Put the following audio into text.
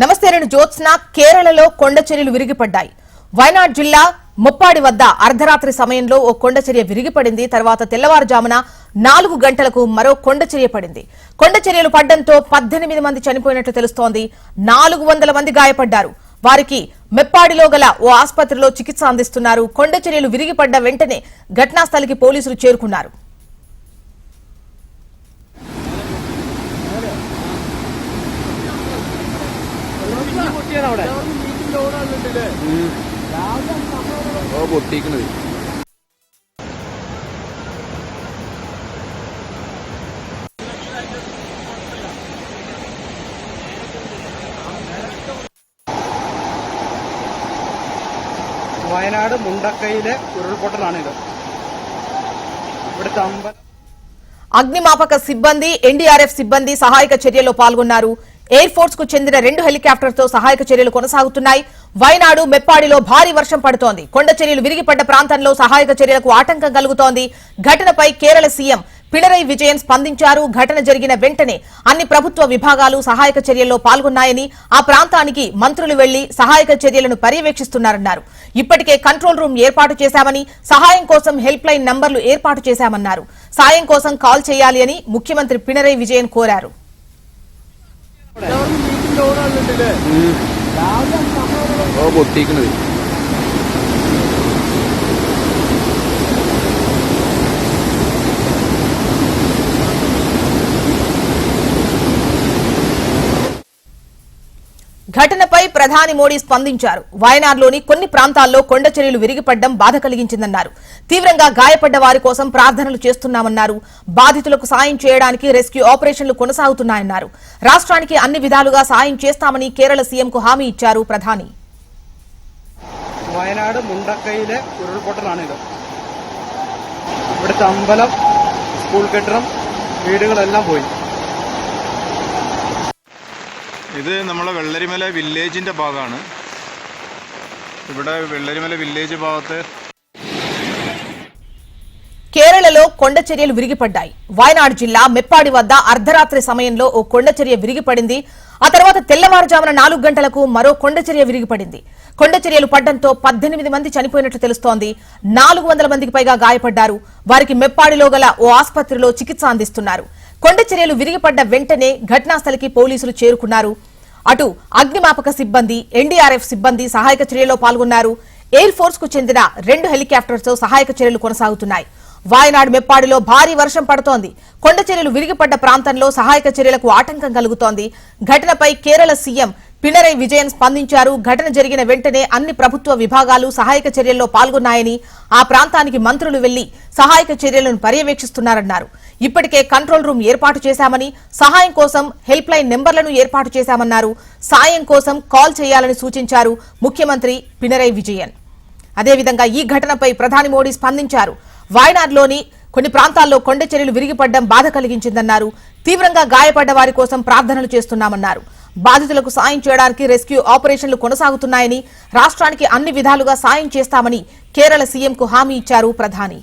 నమస్తే నేను జ్యోత్స్న. కేరళలో కొండ చర్యలు విరిగిపడ్డాయి. వయనాడ్ జిల్లా ముప్పాడి వద్ద అర్ధరాత్రి సమయంలో ఓ కొండచర్య విరిగిపడింది. తర్వాత తెల్లవారుజామున నాలుగు గంటలకు మరో కొండచర్య పడింది. కొండచర్యలు పడ్డంతో పద్దెనిమిది మంది చనిపోయినట్లు తెలుస్తోంది. నాలుగు వందల మంది గాయపడ్డారు. వారికి మెప్పాడిలో గల ఓ ఆసుపత్రిలో చికిత్స అందిస్తున్నారు. కొండచర్యలు విరిగిపడ్డ వెంటనే ఘటనాస్థలికి పోలీసులు చేరుకున్నారు. ഓ പൊട്ടിക്കണത് വയനാട് മുണ്ടക്കയിലെ ഉരുൾപൊട്ടലാണിത് ഇവിടുത്തെ അമ്പലം అగ్నిమాపక సిబ్బంది ఎన్డీఆర్ఎఫ్ సిబ్బంది సహాయక చర్యల్లో పాల్గొన్నారు ఎయిర్ ఫోర్స్కు చెందిన రెండు హెలికాప్టర్తో సహాయక చర్యలు కొనసాగుతున్నాయి. వైనాడు మెప్పాడిలో భారీ వర్షం పడుతోంది. కొండ చర్యలు విరిగిపడ్డ ప్రాంతంలో సహాయక చర్యలకు ఆటంకం కలుగుతోంది. ఘటనపై కేరళ సీఎం పినరై విజయన్ స్పందించారు. ఘటన జరిగిన వెంటనే అన్ని ప్రభుత్వ విభాగాలు సహాయక చర్యల్లో పాల్గొన్నాయని ఆ ప్రాంతానికి మంత్రులు వెళ్ళి సహాయక చర్యలను పర్యవేక్షిస్తున్నారన్నారు. ఇప్పటికే కంట్రోల్ రూమ్ ఏర్పాటు చేశామని సహాయం కోసం హెల్ప్ లైన్ నంబర్లు ఏర్పాటు చేశామన్నారు. సాయం కోసం కాల్ చేయాలి అని ముఖ్యమంత్రి పినరై విజయన్ కోరారు. ഓ പൊട്ടിക്കണത്. ఘటనపై ప్రధాని మోడీ స్పందించారు వయనాడ్లోని కొన్ని ప్రాంతాల్లో కొండ చర్యలు విరిగిపడ్డం బాధ కలిగించిందన్నారు తీవ్రంగా గాయపడ్డ వారి కోసం ప్రార్థనలు చేస్తున్నామన్నారు బాధితులకు సాయం చేయడానికి రెస్క్యూ ఆపరేషన్లు కొనసాగుతున్నాయన్నారు రాష్ట్రానికి అన్ని విధాలుగా సాయం చేస్తామని కేరళ సీఎంకు హామీ ఇచ్చారు ప్రధాని വയനാട് മുണ്ടക്കയിലെ ഉരുൾപൊട്ടലാണിത് ഇവിടുത്തെ അമ്പലം സ്കൂൾ കെട്ടിടം വീടുകളെല്ലാം പോയി ഇത് നമ്മളെ വെള്ളരിമല വില്ലേജിൻ്റെ ഭാഗമാണ് ഇവിടെ വെള്ളരിമല വില്ലേജ് ഭാഗത്ത് కేరళలో కొండ చర్యలు విరిగిపడ్డాయి వాయనాడు జిల్లా మెప్పాడి వద్ద అర్ధరాత్రి సమయంలో ఓ కొండ చర్య విరిగిపడింది ఆ తర్వాత తెల్లవారుజామున నాలుగు గంటలకు మరో కొండ చర్య విరిగిపడింది కొండ చర్యలు పడ్డంతో పద్దెనిమిది మంది చనిపోయినట్లు తెలుస్తోంది నాలుగు వందల మందికి పైగా గాయపడ్డారు వారికి మెప్పాడిలో గల ఓ ఆసుపత్రిలో చికిత్స అందిస్తున్నారు కొండ చర్యలు విరిగిపడ్డ వెంటనే ఘటనాస్థలికి పోలీసులు చేరుకున్నారు. అటు అగ్నిమాపక సిబ్బంది ఎన్డీఆర్ఎఫ్ సిబ్బంది సహాయక చర్యలో పాల్గొన్నారు. ఎయిర్ ఫోర్స్కు చెందిన రెండు హెలికాప్టర్స్తో సహాయక చర్యలు కొనసాగుతున్నాయి. వాయనాడు మెప్పాడిలో భారీ వర్షం పడుతోంది. కొండ చర్యలు విరిగిపడ్డ ప్రాంతంలో సహాయక చర్యలకు ఆటంకం కలుగుతోంది. ఘటనపై కేరళ సీఎం పినరై విజయన్ స్పందించారు. ఘటన జరిగిన వెంటనే అన్ని ప్రభుత్వ విభాగాలు సహాయక చర్యల్లో పాల్గొన్నాయని ఆ ప్రాంతానికి మంత్రులు వెళ్ళి సహాయక చర్యలను పర్యవేక్షిస్తున్నారన్నారు. ఇప్పటికే కంట్రోల్ రూమ్ ఏర్పాటు చేశామని సహాయం కోసం హెల్ప్ లైన్ నెంబర్లను ఏర్పాటు చేశామన్నారు. సాయం కోసం కాల్ చేయాలని సూచించారు ముఖ్యమంత్రి పినరై విజయన్. అదేవిధంగా ఈ ఘటనపై ప్రధాని మోడీ స్పందించారు. వాయనాడ్లోని కొన్ని ప్రాంతాల్లో కొండ చర్యలు విరిగిపడ్డం బాధ కలిగించిందన్నారు. తీవ్రంగా గాయపడ్డ వారి కోసం ప్రార్థనలు చేస్తున్నామన్నారు. బాధితులకు సాయం చేయడానికి రెస్క్యూ ఆపరేషన్లు కొనసాగుతున్నాయని రాష్ట్రానికి అన్ని విధాలుగా సాయం చేస్తామని కేరళ సీఎంకు హామీ ఇచ్చారు ప్రధాని.